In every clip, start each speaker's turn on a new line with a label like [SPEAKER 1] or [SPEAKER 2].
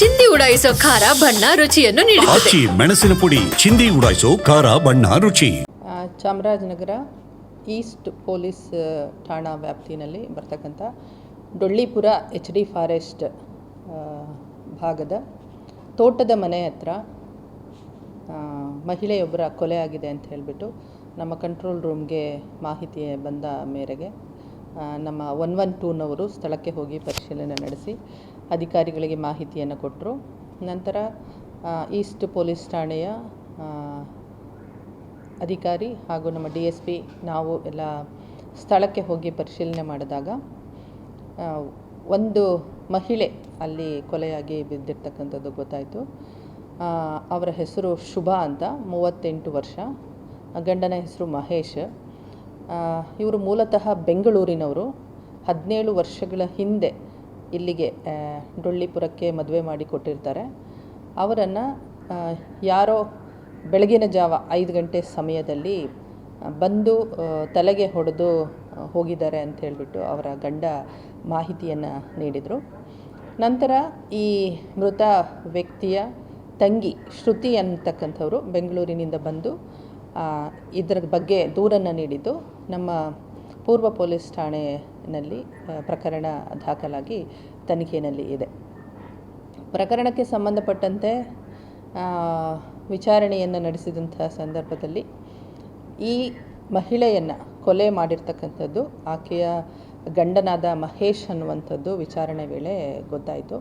[SPEAKER 1] ಚಿಂದಿ ಉಡಾಯಿಸೋ ಖಾರ ಬಣ್ಣ ರುಚಿಯನ್ನು ನೀಡುತ್ತದೆ.
[SPEAKER 2] ಆಚಿ ಮೆಣಸಿನ ಪುಡಿ ಚಿಂದಿ ಉಡಾಯಿಸೋ ಖಾರ ಬಣ್ಣ ರುಚಿ.
[SPEAKER 3] ಆ, ಚಾಮರಾಜನಗರ ಈಸ್ಟ್ ಪೊಲೀಸ್ ಆ, ಠಾಣಾ ವ್ಯಾಪ್ತಿನಲ್ಲಿ ಬರ್ತಕ್ಕಂಥ ಡೊಳ್ಳಿಪುರ ಎಚ್ ಡಿ ಫಾರೆಸ್ಟ್ ಆ, ಭಾಗದ ತೋಟದ ಮನೆ ಹತ್ರ ಆ, ಮಹಿಳೆಯೊಬ್ಬರ ಕೊಲೆ ಆಗಿದೆ ಅಂತ ಹೇಳಿಬಿಟ್ಟು ನಮ್ಮ ಕಂಟ್ರೋಲ್ ರೂಮ್ಗೆ ಮಾಹಿತಿ ಬಂದ ಮೇರೆಗೆ ಆ, ನಮ್ಮ ಒನ್ ಒನ್ ಟೂನವರು ಸ್ಥಳಕ್ಕೆ ಹೋಗಿ ಪರಿಶೀಲನೆ ನಡೆಸಿ ಅಧಿಕಾರಿಗಳಿಗೆ ಮಾಹಿತಿಯನ್ನು ಕೊಟ್ಟರು. ನಂತರ ಈಸ್ಟ್ ಪೊಲೀಸ್ ಠಾಣೆಯ ಅಧಿಕಾರಿ ಹಾಗೂ ನಮ್ಮ ಡಿ ಎಸ್ ಪಿ ನಾವು ಎಲ್ಲ ಸ್ಥಳಕ್ಕೆ ಹೋಗಿ ಪರಿಶೀಲನೆ ಮಾಡಿದಾಗ ಒಂದು ಮಹಿಳೆ ಅಲ್ಲಿ ಕೊಲೆಯಾಗಿ ಬಿದ್ದಿರ್ತಕ್ಕಂಥದ್ದು ಗೊತ್ತಾಯಿತು. ಅವರ ಹೆಸರು ಶುಭ ಅಂತ, ಮೂವತ್ತೆಂಟು ವರ್ಷ. ಗಂಡನ ಹೆಸರು ಮಹೇಶ್. ಇವರು ಮೂಲತಃ ಬೆಂಗಳೂರಿನವರು. ಹದಿನೇಳು ವರ್ಷಗಳ ಹಿಂದೆ ಇಲ್ಲಿಗೆ ಡೊಳ್ಳಿಪುರಕ್ಕೆ ಮದುವೆ ಮಾಡಿ ಕೊಟ್ಟಿರ್ತಾರೆ. ಅವರನ್ನು ಯಾರೋ ಬೆಳಗಿನ ಜಾವ ಐದು ಗಂಟೆ ಸಮಯದಲ್ಲಿ ಬಂದು ತಲೆಗೆ ಹೊಡೆದು ಹೋಗಿದ್ದಾರೆ ಅಂತ ಹೇಳಿಬಿಟ್ಟು ಅವರ ಗಂಡ ಮಾಹಿತಿಯನ್ನು ನೀಡಿದರು. ನಂತರ ಈ ಮೃತ ವ್ಯಕ್ತಿಯ ತಂಗಿ ಶ್ರುತಿ ಅಂತಕ್ಕಂಥವ್ರು ಬೆಂಗಳೂರಿನಿಂದ ಬಂದು ಇದರ ಬಗ್ಗೆ ದೂರನ್ನು ನೀಡಿದ್ದು. ನಮ್ಮ ಪೂರ್ವ ಪೊಲೀಸ್ ಠಾಣೆಯಲ್ಲಿ ಆ, ಪ್ರಕರಣ ದಾಖಲಾಗಿ ತನಿಖೆಯಲ್ಲಿ ಇದೆ. ಪ್ರಕರಣಕ್ಕೆ ಸಂಬಂಧಪಟ್ಟಂತೆ ವಿಚಾರಣೆಯನ್ನು ನಡೆಸಿದಂಥ ಸಂದರ್ಭದಲ್ಲಿ ಈ ಮಹಿಳೆಯನ್ನು ಕೊಲೆ ಮಾಡಿರ್ತಕ್ಕಂಥದ್ದು ಆಕೆಯ ಗಂಡನಾದ ಮಹೇಶ್ ಅನ್ನುವಂಥದ್ದು ವಿಚಾರಣೆ ವೇಳೆ ಗೊತ್ತಾಯಿತು.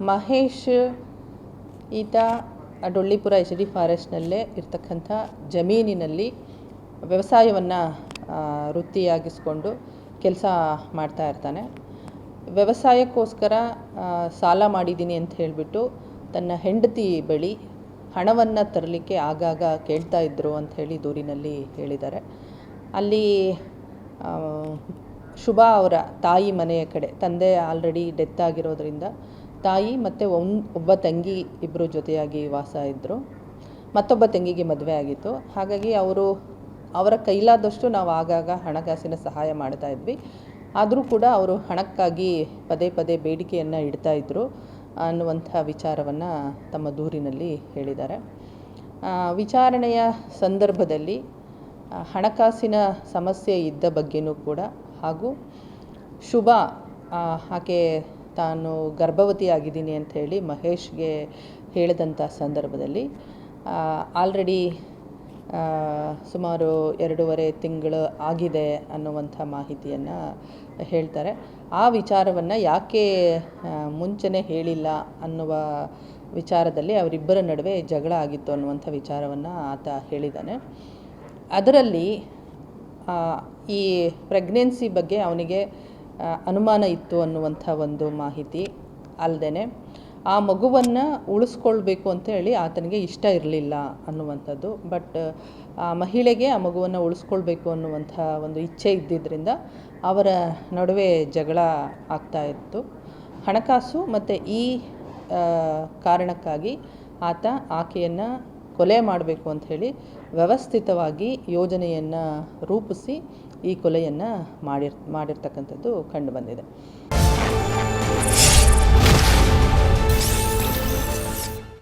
[SPEAKER 3] ಮಹೇಶ್ ಈತ ಡೊಳ್ಳಿಪುರ ಎಚ್ ಡಿ ಫಾರೆಸ್ಟ್ನಲ್ಲೇ ಇರ್ತಕ್ಕಂಥ ಜಮೀನಿನಲ್ಲಿ ವ್ಯವಸಾಯವನ್ನು ವೃತ್ತಿಯಾಗಿಸ್ಕೊಂಡು ಕೆಲಸ ಮಾಡ್ತಾ ಇರ್ತಾನೆ. ವ್ಯವಸಾಯಕ್ಕೋಸ್ಕರ ಸಾಲ ಮಾಡಿದ್ದೀನಿ ಅಂತ ಹೇಳಿಬಿಟ್ಟು ತನ್ನ ಹೆಂಡತಿ ಬಳಿ ಹಣವನ್ನು ತರಲಿಕ್ಕೆ ಆಗಾಗ ಕೇಳ್ತಾ ಇದ್ದರು ಅಂತ ಹೇಳಿ ದೂರಿನಲ್ಲಿ ಹೇಳಿದ್ದಾರೆ. ಅಲ್ಲಿ ಶುಭಾ ಅವರ ತಾಯಿ ಮನೆಯ ಕಡೆ, ತಂದೆ ಆಲ್ರೆಡಿ ಡೆತ್ ಆಗಿರೋದ್ರಿಂದ ತಾಯಿ ಮತ್ತು ಒನ್, ಒಬ್ಬ ತಂಗಿ ಇಬ್ಬರು ಜೊತೆಯಾಗಿ ವಾಸ ಇದ್ದರು ಮತ್ತೊಬ್ಬ ತಂಗಿಗೆ ಮದುವೆ ಆಗಿತ್ತು. ಹಾಗಾಗಿ ಅವರು ಅವರ ಕೈಲಾದಷ್ಟು ನಾವು ಆಗಾಗ ಹಣಕಾಸಿನ ಸಹಾಯ ಮಾಡ್ತಾ ಇದ್ವಿ. ಆದರೂ ಕೂಡ ಅವರು ಹಣಕ್ಕಾಗಿ ಪದೇ ಪದೇ ಬೇಡಿಕೆಯನ್ನು ಇಡ್ತಾ ಇದ್ದರು ಅನ್ನುವಂಥ ವಿಚಾರವನ್ನು ತಮ್ಮ ದೂರಿನಲ್ಲಿ ಹೇಳಿದ್ದಾರೆ. ವಿಚಾರಣೆಯ ಸಂದರ್ಭದಲ್ಲಿ ಹಣಕಾಸಿನ ಸಮಸ್ಯೆ ಇದ್ದ ಬಗ್ಗೆನೂ ಕೂಡ ಹಾಗೂ ಶುಭ ಆಕೆ ತಾನು ಗರ್ಭವತಿ ಆಗಿದ್ದೀನಿ ಅಂತ ಹೇಳಿ ಮಹೇಶ್ಗೆ ಹೇಳಿದಂಥ ಸಂದರ್ಭದಲ್ಲಿ ಆಲ್ರೆಡಿ ಸುಮಾರು ಎರಡೂವರೆ ತಿಂಗಳು ಆಗಿದೆ ಅನ್ನುವಂಥ ಮಾಹಿತಿಯನ್ನು ಹೇಳ್ತಾರೆ. ಆ ವಿಚಾರವನ್ನು ಯಾಕೆ ಮುಂಚೆನೇ ಹೇಳಿಲ್ಲ ಅನ್ನುವ ವಿಚಾರದಲ್ಲಿ ಅವರಿಬ್ಬರ ನಡುವೆ ಜಗಳ ಆಗಿತ್ತು ಅನ್ನುವಂಥ ವಿಚಾರವನ್ನು ಆತ ಹೇಳಿದ್ದಾನೆ ಅದರಲ್ಲಿ ಈ ಪ್ರೆಗ್ನೆನ್ಸಿ ಬಗ್ಗೆ ಅವನಿಗೆ ಅನುಮಾನ ಇತ್ತು ಅನ್ನುವಂಥ ಒಂದು ಮಾಹಿತಿ ಅಲ್ಲದೆ ಆ ಮಗುವನ್ನು ಉಳಿಸ್ಕೊಳ್ಬೇಕು ಅಂತ ಹೇಳಿ ಆತನಿಗೆ ಇಷ್ಟ ಇರಲಿಲ್ಲ ಅನ್ನುವಂಥದ್ದು. ಬಟ್ ಆ ಮಹಿಳೆಗೆ ಆ ಮಗುವನ್ನು ಉಳಿಸ್ಕೊಳ್ಬೇಕು ಅನ್ನುವಂಥ ಒಂದು ಇಚ್ಛೆ ಇದ್ದಿದ್ದರಿಂದ ಅವರ ನಡುವೆ ಜಗಳ ಆಗ್ತಾ ಇತ್ತು. ಹಣಕಾಸು ಮತ್ತು ಈ ಕಾರಣಕ್ಕಾಗಿ ಆತ ಆಕೆಯನ್ನು ಕೊಲೆ ಮಾಡಬೇಕು ಅಂತ ಹೇಳಿ ವ್ಯವಸ್ಥಿತವಾಗಿ ಯೋಜನೆಯನ್ನು ರೂಪಿಸಿ ಈ ಕೊಲೆಯನ್ನು ಮಾಡಿರ್, ಮಾಡಿರ್ತಕ್ಕಂಥದ್ದು ಕಂಡುಬಂದಿದೆ